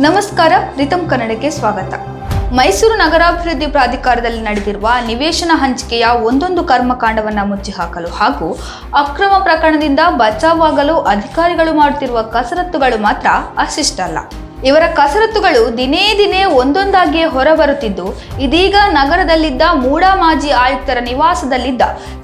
ನಮಸ್ಕಾರ ರಿತಮ್ ಕನ್ನಡಕ್ಕೆ ಸ್ವಾಗತ. ಮೈಸೂರು ನಗರಾಭಿವೃದ್ಧಿ ಪ್ರಾಧಿಕಾರದಲ್ಲಿ ನಡೆದಿರುವ ನಿವೇಶನ ಹಂಚಿಕೆಯ ಒಂದೊಂದು ಕರ್ಮಕಾಂಡವನ್ನು ಮುಚ್ಚಿಹಾಕಲು ಹಾಗೂ ಅಕ್ರಮ ಪ್ರಕರಣದಿಂದ ಬಚಾವಾಗಲು ಅಧಿಕಾರಿಗಳು ಮಾಡುತ್ತಿರುವ ಕಸರತ್ತುಗಳು ಮಾತ್ರ ಅಷ್ಟಿಷ್ಟಲ್ಲ ಇವರ ಕಸರತ್ತುಗಳು ದಿನೇ ದಿನೇ ಒಂದೊಂದಾಗಿಯೇ ಹೊರಬರುತ್ತಿದ್ದು, ಇದೀಗ ನಗರದಲ್ಲಿದ್ದ ಮೂಡಾ ಮಾಜಿ ಆಯುಕ್ತರ ನಿವಾಸದಲ್ಲಿದ್ದ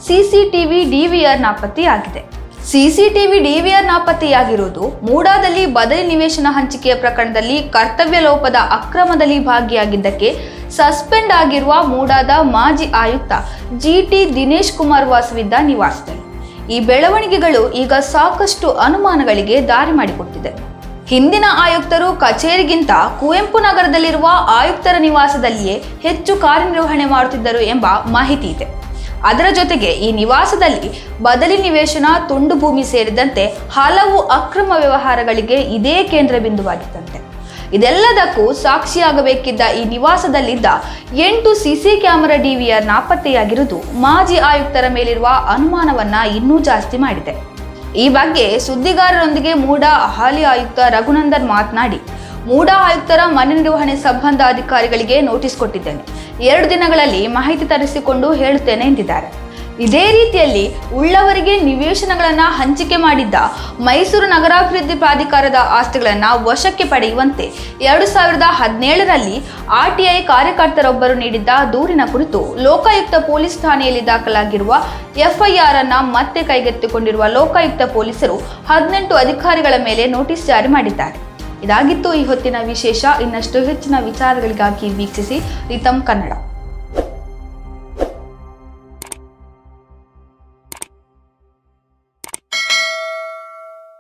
ಸಿಸಿಟಿವಿ ಡಿವಿಆರ್ ನಾಪತ್ತೆಯಾಗಿದೆ ಸಿಸಿಟಿವಿ ಡಿವಿಆರ್ ನಾಪತ್ತೆಯಾಗಿರುವುದು ಮೂಡಾದಲ್ಲಿ ಬದಲಿ ನಿವೇಶನ ಹಂಚಿಕೆಯ ಪ್ರಕರಣದಲ್ಲಿ ಕರ್ತವ್ಯ ಲೋಪದ ಅಕ್ರಮದಲ್ಲಿ ಭಾಗಿಯಾಗಿದ್ದಕ್ಕೆ ಸಸ್ಪೆಂಡ್ ಆಗಿರುವ ಮೂಡಾದ ಮಾಜಿ ಆಯುಕ್ತ ಜಿಟಿ ದಿನೇಶ್ ಕುಮಾರ್ ವಾಸವಿದ್ದ ನಿವಾಸದಲ್ಲಿ. ಈ ಬೆಳವಣಿಗೆಗಳು ಈಗ ಸಾಕಷ್ಟು ಅನುಮಾನಗಳಿಗೆ ದಾರಿ ಮಾಡಿಕೊಟ್ಟಿದೆ. ಹಿಂದಿನ ಆಯುಕ್ತರು ಕಚೇರಿಗಿಂತ ಕುವೆಂಪು ನಗರದಲ್ಲಿರುವ ಆಯುಕ್ತರ ನಿವಾಸದಲ್ಲಿಯೇ ಹೆಚ್ಚು ಕಾರ್ಯನಿರ್ವಹಣೆ ಮಾಡುತ್ತಿದ್ದರು ಎಂಬ ಮಾಹಿತಿ ಇದೆ. ಅದರ ಜೊತೆಗೆ ಈ ನಿವಾಸದಲ್ಲಿ ಬದಲಿ ನಿವೇಶನ, ತುಂಡು ಭೂಮಿ ಸೇರಿದಂತೆ ಹಲವು ಅಕ್ರಮ ವ್ಯವಹಾರಗಳಿಗೆ ಇದೇ ಕೇಂದ್ರ ಬಿಂದುವಾಗಿತ್ತಂತೆ ಇದೆಲ್ಲದಕ್ಕೂ ಸಾಕ್ಷಿಯಾಗಬೇಕಿದ್ದ ಈ ನಿವಾಸದಲ್ಲಿದ್ದ ಎಂಟು ಸಿಸಿ ಕ್ಯಾಮೆರಾ ಡಿವಿಆರ್ ನಾಪತ್ತೆಯಾಗಿರುವುದು ಮಾಜಿ ಆಯುಕ್ತರ ಮೇಲಿರುವ ಅನುಮಾನವನ್ನ ಇನ್ನೂ ಜಾಸ್ತಿ ಮಾಡಿದೆ. ಈ ಬಗ್ಗೆ ಸುದ್ದಿಗಾರರೊಂದಿಗೆ ಮೂಡ ಹಾಲಿ ಆಯುಕ್ತ ರಘುನಂದನ್ ಮಾತನಾಡಿ ಮೂಡಾ ಆಯುಕ್ತರ ಮನೆ ನಿರ್ವಹಣೆ ಸಂಬಂಧ ಅಧಿಕಾರಿಗಳಿಗೆ ನೋಟಿಸ್ ಕೊಟ್ಟಿದ್ದೇನೆ. ಎರಡು ದಿನಗಳಲ್ಲಿ ಮಾಹಿತಿ ತರಿಸಿಕೊಂಡು ಹೇಳುತ್ತೇನೆ ಎಂದಿದ್ದಾರೆ. ಇದೇ ರೀತಿಯಲ್ಲಿ ಉಳ್ಳವರಿಗೆ ನಿವೇಶನಗಳನ್ನು ಹಂಚಿಕೆ ಮಾಡಿದ್ದ ಮೈಸೂರು ನಗರಾಭಿವೃದ್ಧಿ ಪ್ರಾಧಿಕಾರದ ಆಸ್ತಿಗಳನ್ನು ವಶಕ್ಕೆ ಪಡೆಯುವಂತೆ ಎರಡು ಸಾವಿರದ ಹದಿನೇಳರಲ್ಲಿ ಆರ್ಟಿಐ ಕಾರ್ಯಕರ್ತರೊಬ್ಬರು ನೀಡಿದ್ದ ದೂರಿನ ಕುರಿತು ಲೋಕಾಯುಕ್ತ ಪೊಲೀಸ್ ಠಾಣೆಯಲ್ಲಿ ದಾಖಲಾಗಿರುವ ಎಫ್ಐಆರ್ ಅನ್ನು ಮತ್ತೆ ಕೈಗೆತ್ತಿಕೊಂಡಿರುವ ಲೋಕಾಯುಕ್ತ ಪೊಲೀಸರು ಹದಿನೆಂಟು ಅಧಿಕಾರಿಗಳ ಮೇಲೆ ನೋಟಿಸ್ ಜಾರಿ ಮಾಡಿದ್ದಾರೆ. ಇದಾಗಿತ್ತು ಈ ಹೊತ್ತಿನ ವಿಶೇಷ. ಇನ್ನಷ್ಟು ಹೆಚ್ಚಿನ ವಿಚಾರಗಳಿಗಾಗಿ ವೀಕ್ಷಿಸಿ ರಿತಮ್ ಕನ್ನಡ.